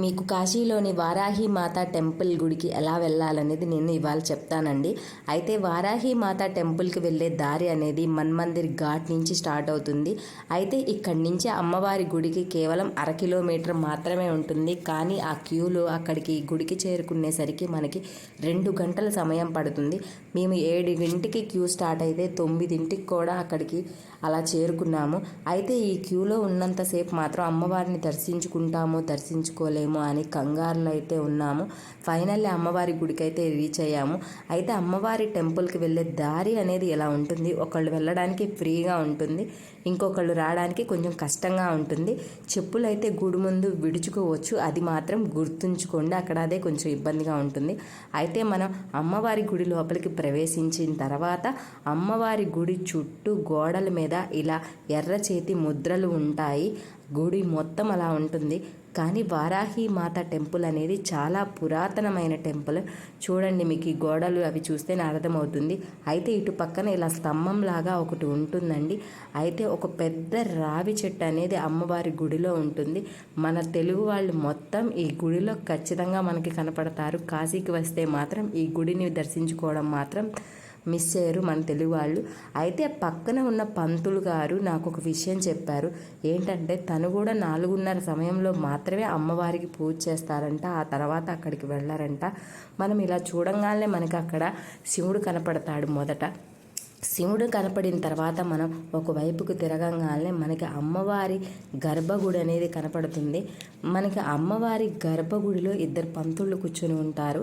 మీకు కాశీలోని వారాహి మాత టెంపుల్ గుడికి ఎలా వెళ్ళాలనేది నేను ఇవాళ చెప్తానండి. అయితే వారాహి మాత టెంపుల్కి వెళ్ళే దారి అనేది మన్మందిర్ ఘాట్ నుంచి స్టార్ట్ అవుతుంది. అయితే ఇక్కడి నుంచి అమ్మవారి గుడికి కేవలం అర కిలోమీటర్ మాత్రమే ఉంటుంది. కానీ ఆ క్యూలో అక్కడికి గుడికి చేరుకునేసరికి మనకి రెండు గంటల సమయం పడుతుంది. మేము ఏడింటికి క్యూ స్టార్ట్ అయితే తొమ్మిదింటికి కూడా అక్కడికి అలా చేరుకున్నాము. అయితే ఈ క్యూలో ఉన్నంతసేపు మాత్రం అమ్మవారిని దర్శించుకుంటామో దర్శించుకోలేము. అని కంగారులో అయితే ఉన్నాము. ఫైనల్లీ అమ్మవారి గుడికి అయితే రీచ్ అయ్యాము. అయితే అమ్మవారి టెంపుల్కి వెళ్ళే దారి అనేది ఎలా ఉంటుంది? ఒకళ్ళు వెళ్ళడానికి ఫ్రీగా ఉంటుంది. ఇంకొకళ్ళు రావడానికి కొంచెం కష్టంగా ఉంటుంది. చెప్పులు అయితే గుడి ముందు విడుచుకోవచ్చు. అది మాత్రం గుర్తుంచుకోండి. అక్కడ అదే కొంచెం ఇబ్బందిగా ఉంటుంది. అయితే మనం అమ్మవారి గుడి లోపలికి ప్రవేశించిన తర్వాత అమ్మవారి గుడి చుట్టూ గోడల మీద ఇలా ఎర్ర చేతి ముద్రలు ఉంటాయి. గుడి మొత్తం అలా ఉంటుంది. కానీ వారాహి మాత టెంపుల్ అనేది చాలా పురాతనమైన టెంపుల్. చూడండి మీకు ఈ గోడలు అవి చూస్తేనే అర్థమవుతుంది. అయితే ఇటు పక్కన ఇలా స్తంభం లాగా ఒకటి ఉంటుందండి. అయితే ఒక పెద్ద రావి చెట్టు అనేది అమ్మవారి గుడిలో ఉంటుంది. మన తెలుగు వాళ్ళు మొత్తం ఈ గుడిలో ఖచ్చితంగా మనకి కనపడతారు. కాశీకి వస్తే మాత్రం ఈ గుడిని దర్శించుకోవడం మాత్రం మిస్ చేయరు మన తెలుగు వాళ్ళు అయితే పక్కన ఉన్న పంతులు గారు నాకు ఒక విషయం చెప్పారు. ఏంటంటే తను కూడా నాలుగున్నర సమయంలో మాత్రమే అమ్మవారికి పూజ చేస్తారంట ఆ తర్వాత అక్కడికి వెళ్ళారంట. మనం ఇలా చూడంగానే మనకి అక్కడ శివుడు కనపడతాడు మొదట. శివుడు కనపడిన తర్వాత మనం ఒకవైపుకు తిరగంగానే మనకి అమ్మవారి గర్భగుడి అనేది కనపడుతుంది. మనకి అమ్మవారి గర్భగుడిలో ఇద్దరు పంతుళ్ళు కూర్చొని ఉంటారు.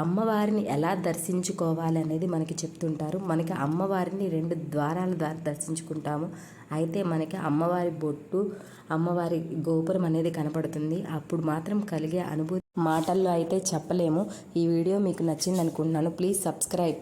అమ్మవారిని ఎలా దర్శించుకోవాలి అనేది మనకి చెప్తుంటారు. మనకి అమ్మవారిని రెండు ద్వారాల ద్వారా దర్శించుకుంటాము. అయితే మనకి అమ్మవారి బొట్టు అమ్మవారి గోపురం అనేది కనపడుతుంది. అప్పుడు మాత్రం కలిగే అనుభూతి మాటల్లో అయితే చెప్పలేము. ఈ వీడియో మీకు నచ్చింది అనుకుంటున్నాను ప్లీజ్ సబ్స్క్రైబ్.